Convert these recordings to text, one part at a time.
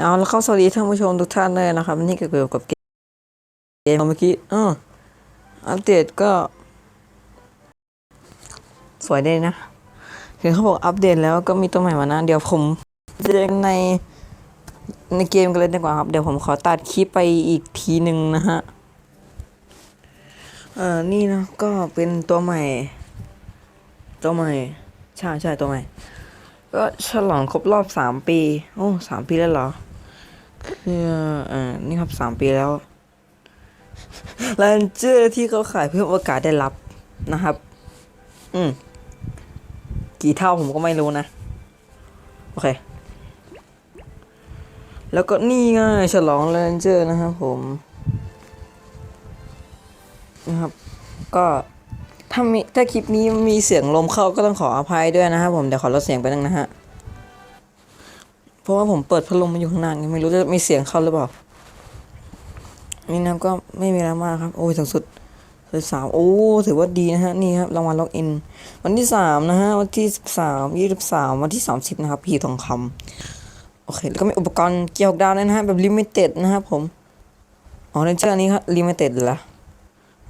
เอาแล้วเข้าสวัสดีท่านผู้ชมทุกท่านเลยนะครับนี่เกี่ยวกับเกมเมื่อกี้อออัปเดตก็ สวยดีนะคือเขาบอกอัปเดตแล้วก็มีตัวใหม่มานะ เดี๋ยวผมจะเล่นในในเกมกันเลยดีกว่าครับ เดี๋ยวผมขอตัดคลิปไปอีกทีหนึ่งนะฮะ เออนี่นะก็เป็นตัวใหม่ ตัวใหม่ ใช่ใช่ตัวใหม่ ก็ฉลองครบรอบสามปี โอ้สามปีแล้วเหรอ คืออ่อนี่ครับสามปีแล้วแลนเจอร์ที่เขาขายเพื่อโอกาสได้รับนะครับ อืม กี่เท่าผมก็ไม่รู้นะ โอเค แล้วก็นี่ไงฉลองแลนเจอร์นะครับผม นะครับ ก็ถ้ามีถ้าคลิปนี้มีเสียงลมเข้าก็ต้องขออภัยด้วยนะครับผม เดี๋ยวขอลดเสียงไปนึงนะฮะ เพราะว่าผมเปิดพัดลมมาอยู่ข้างหน้าไงไม่รู้จะมีเสียงเข้าหรือเปล่า นี่นะก็ไม่มีอะไรมากครับ โอ้ยสูงสุดสามโอ้ถือว่าดีนะฮะนี่ครับรางวัลล็อกอิน วันที่สามนะฮะวันที่สิบสามยี่สิบสามวันที่สามสิบนะครับพีทองคำโอเค แล้วก็มีอุปกรณ์เกี่ยวกับดาวนะฮะแบบลิมิเต็ดนะครับผมอ๋อในเชื่ออันนี้ครับลิมิเต็ดเหรอ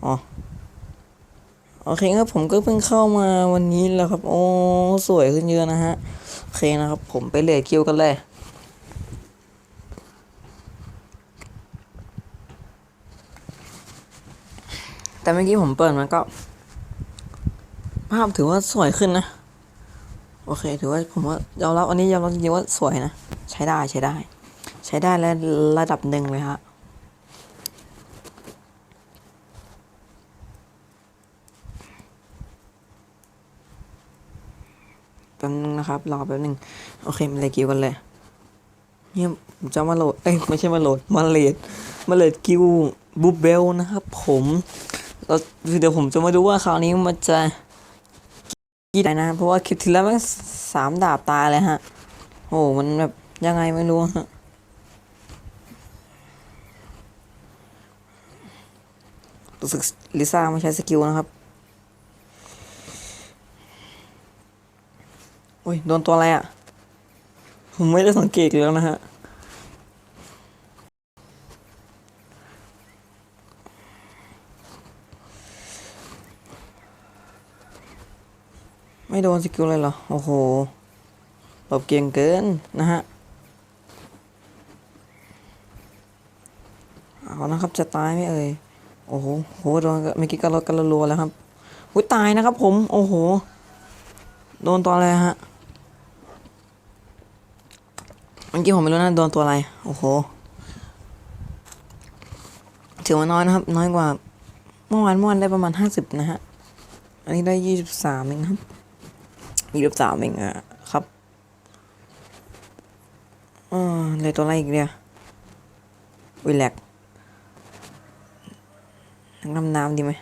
อ๋อโอเคครับผมก็เพิ่งเข้ามาวันนี้แหล้วครับ โอ้ สวยขึ้นเยอะนะฮะ โอเคนะครับ ผมไปเลดคิวกันเลย แต่เมื่อกี้ผมเปิดมันก็ ภาพถือว่าสวยขึ้นนะ โอเค ถือว่าผมว่ายอมรับอันนี้ยอมรับจริงๆว่าสวยนะ ใช้ได้ใช้ได้ ใช้ได้และระดับหนึ่งเลยฮะแป๊บนึงนะครับ รอแป๊บนึง โอเคมาเลยกิวกันเลยเนี่ยผมจะมาโหลด เอ้ยไม่ใช่มาโหลด มาเลดมาเลดกิวบูเบลนะครับผม แล้วเดี๋ยวผมจะมาดูว่าคราวนี้มันจะกี่ได้นะเพราะว่าคลิปที่แล้วมันสามดาบตายเลยฮะโอ้มันแบบยังไงไม่รู้ฮะรู้สึกลิซ่าไม่ใช้สกิลนะครับโอ้ยโดนตัวอะไรอะ ผมไม่ได้สังเกตเลยนะฮะ ไม่โดนสกิลเลยเหรอ โอ้โหหลบเก่งเกินนะฮะ เอานะครับจะตายไหมเอ่ย โอ้โหโหโดนเมื่อกี้ก็ลดกันรัวแล้วครับอุ้ยตายนะครับผม โอ้โห โดนตัวอะไรฮะ เมื่อกี้ผมไม่รู้นะโดนตัวอะไร โอ้โห ถือว่าน้อยนะครับ น้อยกว่า เมื่อวานเมื่อวานได้ประมาณห้าสิบนะฮะ อันนี้ได้ยี่สิบสามเองครับ ยี่สิบสามเองอะครับอ่าเลยตัวอะไรอีกเดียววิแลกนักดำน้ำดีไหม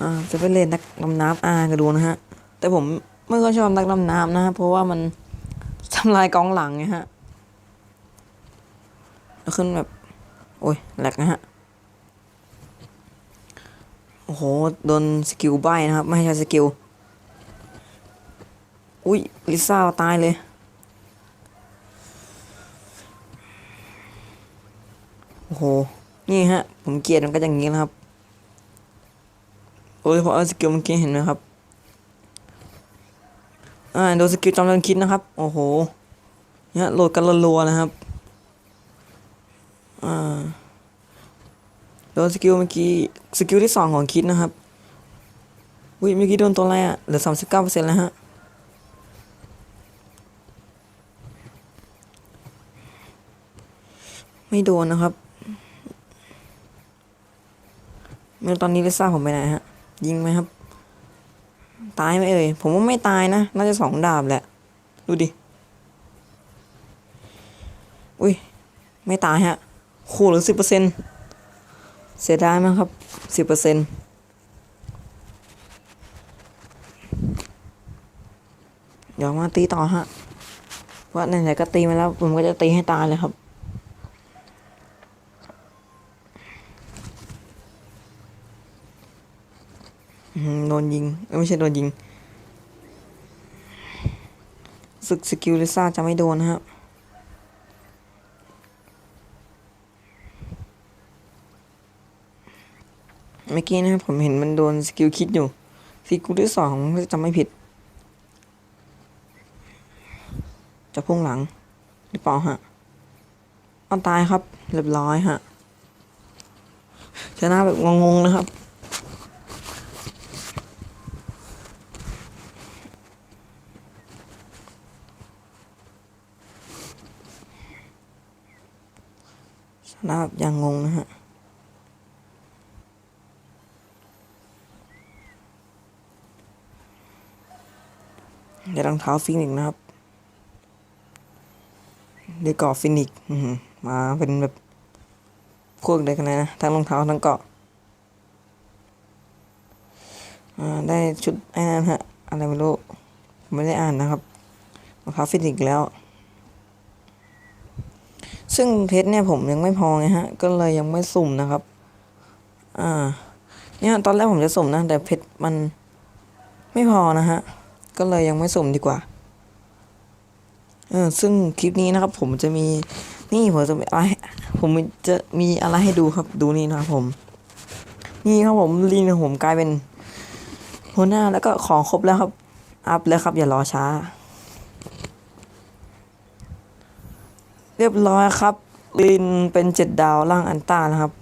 อ่าจะไปเล่นนักดำน้ำอาก็ดูนะฮะ แต่ผมไม่ค่อยชอบนักดำน้ำนะฮะเพราะว่ามันทำลายกองหลังไงฮะแล้วขึ้นแบบ โอ้ยแหลกนะฮะ โอ้โห โดนสกิลใบนะครับ ไม่ให้ใช้สกิล อุ้ยลิซ่าตายเลย โอ้โห นี่ฮะ ผมเกลียดมันก็อย่างนี้นะครับโอ้ยพอเอาสกิลเมื่อกี้เห็นไหมครับ อ่า โดนสกิลจำเริญคิดนะครับ โอ้โหเนี่ยโหลดกันรัวๆนะครับ อ่า โดนสกิลเมื่อกี้ สกิลที่สองของคิดนะครับ อุ้ยเมื่อกี้โดนตัวอะไรอะเหลือสามสิบเก้าเปอร์เซ็นต์แล้วฮะ ไม่โดนนะครับไม่รู้ตอนนี้ลิซ่าผมไปไหนฮะ ยิงไหมครับ ตายไหมเอ่ย ผมว่าไม่ตายนะ น่าจะสองดาบแหละ ดูดิ อุ้ย ไม่ตายฮะคู่เหลือสิบเปอร์เซ็นต์เสียดายมากครับสิบเปอร์เซ็นต์เดี๋ยวมาตีต่อฮะว่าไหนๆก็ตีมาแล้ว ผมก็จะตีให้ตายเลยครับ นยิงไม่ใช่โดนยิงสึกสกิลลิซ่าจะไม่โดนนะครับเมื่อกี้นะครับผมเห็นมันโดนสกิลคิดอยู่สกิลที่สองจะไม่ผิด จะพุ่งหลังหรือเปล่าฮะอันตายครับเรียบร้อยฮะชนะแบบงงๆนะครับ นะแบบยังงงนะฮะเดี๋ยวรองเท้าฟินิกนะครับเดี๋ยวเกาะฟินิกมาเป็นแบบคู่เดียวกันเลยนะทั้งรองเท้าทั้งเกาะได้ชุดไอ้นั่นฮะอะไรไม่รู้ไม่ได้อ่านนะครับรองเท้าฟินิกแล้ว ซึ่งเพชรเนี่ยผมยังไม่พอไงฮะ ก็เลยยังไม่สุ่มนะครับ อ่า เนี่ยตอนแรกผมจะสุ่มนะ แต่เพชรมันไม่พอนะฮะ ก็เลยยังไม่สุ่มดีกว่า เออ ซึ่งคลิปนี้นะครับ ผมจะมี นี่ผมจะมีอะไรผมจะมีอะไรให้ดูครับ ดูนี่นะครับผม นี่ครับผมลีนของผมกลายเป็นหัวหน้าแล้วก็ของครบแล้วครับ อัพแล้วครับ อย่ารอช้า รียบร้อยครับลินเป็นเจ็ดดาวล่างอันต้านะครับ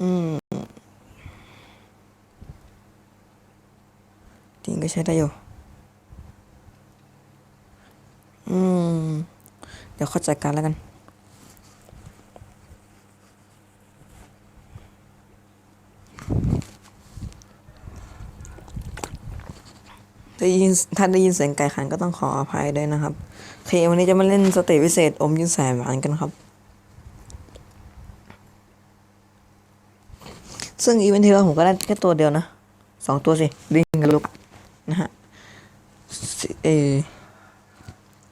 อืมจริงก็ใช้ได้อยู่อืม เดี๋ยวเข้าใจการแล้วกัน ได้ยินถ้าได้ยินเสียงไก่ขันก็ต้องขออภัยด้วยนะครับโอเควันนี้จะมาเล่นสเตจพิเศษอมยิ้มแสนหวานกันครับ ซึ่งอีเวนต์ที่แล้วผมก็ได้แค่ตัวเดียวนะสองตัวสิลิงกับลูกนะฮะสิเออ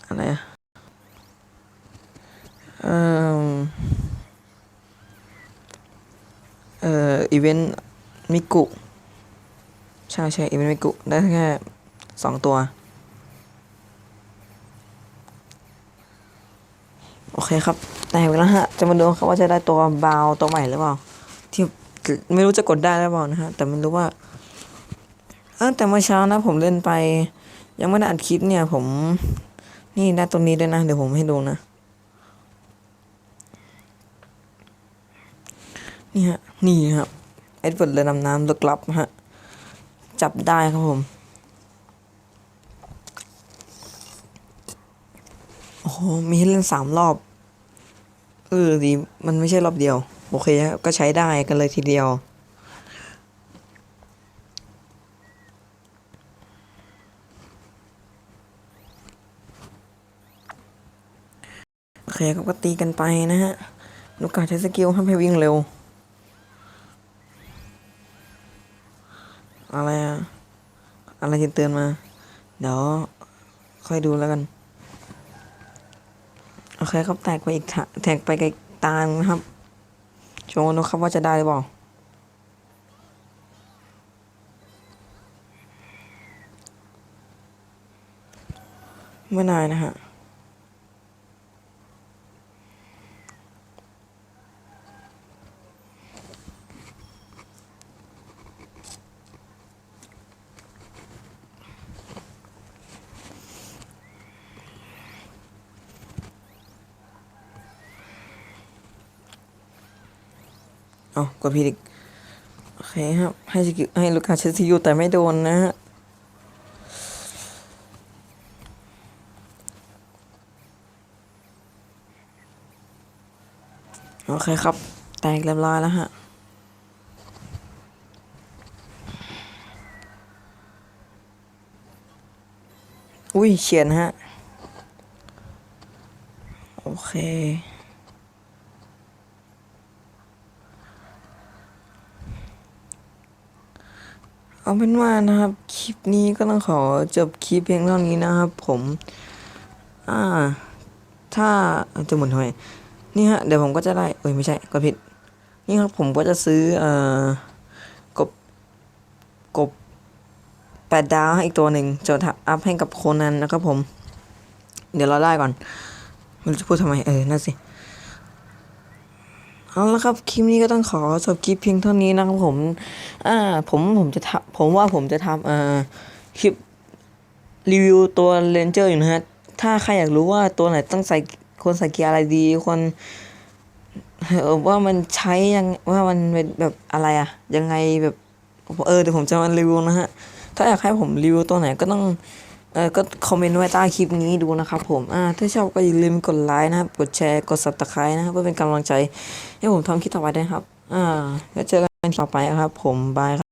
อะไรอะเอ่อเอ่ออีเวนต์มิกุใช่ใช่อีเวนต์มิกุได้แค่ สองตัว โอเคครับแต่ไปแล้วฮะ จะมาดูครับว่าจะได้ตัวบาวตัวใหม่หรือเปล่า ที่ไม่รู้จะกดได้หรือเปล่านะฮะ แต่ไม่รู้ว่าเออแต่เมื่อเช้านะผมเล่นไป ยังไม่ได้อัดคลิปเนี่ย ผมนี่ได้ตัวนี้ด้วยนะ เดี๋ยวผมให้ดูนะนี่ฮะ นี่ครับ เอ็ดเวิร์ดเรือดำน้ำลึกลับฮะ จับได้ครับผม โอ้โห มีให้เล่นสามรอบ เออดี มันไม่ใช่รอบเดียว โอเคก็ใช้ได้กันเลยทีเดียว โอเคก็ตีกันไปนะฮะลูกกาใช้สกิลให้ให้วิ่งเร็ว อะไรอะอะไรจะเตือนมา เดี๋ยวค่อยดูแล้วกัน โอเคครับแตกไปอีกแตกไปไกลตางนะครับโชว์นะครับว่าจะได้หรือเปล่าไม่นายนะฮะ เอากดผิดอีก โอเคครับ ให้สกิลให้ลูกค้าใช้สกิลแต่ไม่โดนนะฮะโอเคครับ แตกเรียบร้อยแล้วฮะอุ้ยเฉียนฮะ โอเค เอาเป็นว่านะครับ คลิปนี้ก็ต้องขอจบคลิปเพียงเท่านี้นะครับ ผม อ่า ถ้าจะหมุนทำไมนี่ฮะ เดี๋ยวผมก็จะได้ เอ้ย ไม่ใช่ ก็ผิด นี่ครับ ผมก็จะซื้อ เอ่อ กบ กบแปดดาวให้อีกตัวหนึ่งจะทับอัพให้กับโคนันนะครับผม เดี๋ยวเราได้ก่อนไม่รู้จะพูดทำไม เออ นั่นสิ เอาละครับคลิปนี้ก็ต้องขอจบคลิปเพียงเท่านี้นะครับผม อ่า ผมผมจะทำผมว่าผมจะทำเอ่อคลิปรีวิวตัวเลนเจอร์อยู่นะฮะ ถ้าใครอยากรู้ว่าตัวไหนต้องใส่ควรใส่เกียร์อะไรดีควรว่ามันใช้ยังว่ามันเป็นแบบอะไรอะยังไงแบบเออเดี๋ยวผมจะมารีวิวนะฮะ ถ้าอยากให้ผมรีวิวตัวไหนก็ต้อง เออก็คอมเมนต์ไว้ใต้คลิปนี้ดูนะครับผมอ่าถ้าชอบก็อย่าลืมกดไลค์นะครับ กดแชร์ กดซับสไครต์นะครับ เพื่อเป็นกำลังใจให้ผมทำคลิปต่อไปด้วยครับ อ่าแล้วเจอกันต่อไปครับผม บายครับ